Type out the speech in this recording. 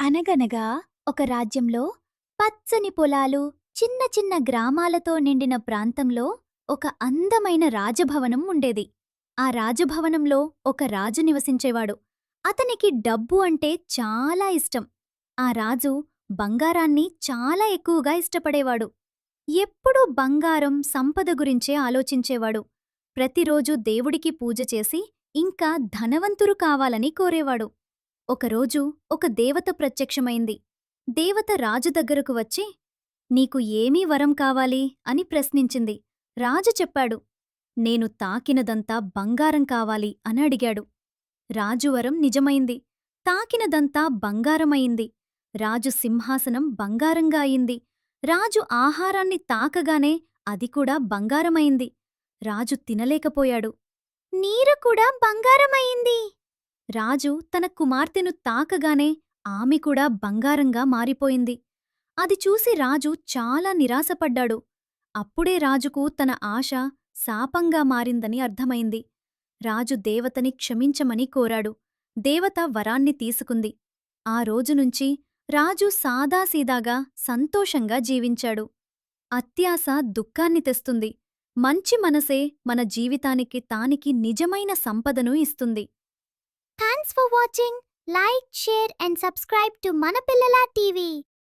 అనగనగా ఒక రాజ్యంలో పచ్చని పొలాలు చిన్న చిన్న గ్రామాలతో నిండిన ప్రాంతంలో ఒక అందమైన రాజభవనం ఉండేది. ఆ రాజభవనంలో ఒక రాజు నివసించేవాడు. అతనికి డబ్బు అంటే చాలా ఇష్టం. ఆ రాజు బంగారాన్ని చాలా ఎక్కువగా ఇష్టపడేవాడు. ఎప్పుడూ బంగారం సంపద గురించే ఆలోచించేవాడు. ప్రతిరోజూ దేవుడికి పూజ చేసి ఇంకా ధనవంతురు కావాలని కోరేవాడు. ఒకరోజు ఒక దేవత ప్రత్యక్షమైంది. దేవత రాజు దగ్గరకు వచ్చి నీకు ఏమీ వరం కావాలి? అని ప్రశ్నించింది. రాజు చెప్పాడు నేను తాకినదంతా బంగారం కావాలి అని అడిగాడు. రాజు వరం నిజమైంది. తాకినదంతా బంగారమయింది రాజు సింహాసనం బంగారంగా అయింది. రాజు ఆహారాన్ని తాకగానే అది కూడా బంగారమైంది. రాజు తినలేకపోయాడు. నీరు కూడా బంగారమయింది రాజు తన కుమార్తెను తాకగానే ఆమె కూడా బంగారంగా మారిపోయింది. అది చూసి రాజు చాలా నిరాశపడ్డాడు. అప్పుడే రాజుకు తన ఆశ శాపంగా మారిందని అర్థమైంది. రాజు దేవతని క్షమించమని కోరాడు. దేవత వరాన్ని తీసుకుంది. ఆ రోజునుంచి రాజు సాదాసీదాగా సంతోషంగా జీవించాడు. అత్యాశ దుఃఖాన్ని తెస్తుంది. మంచి మనసే మన జీవితానికి తానికి నిజమైన సంపదను ఇస్తుంది. Thanks for watching. Like, share, and subscribe to Manapillala TV.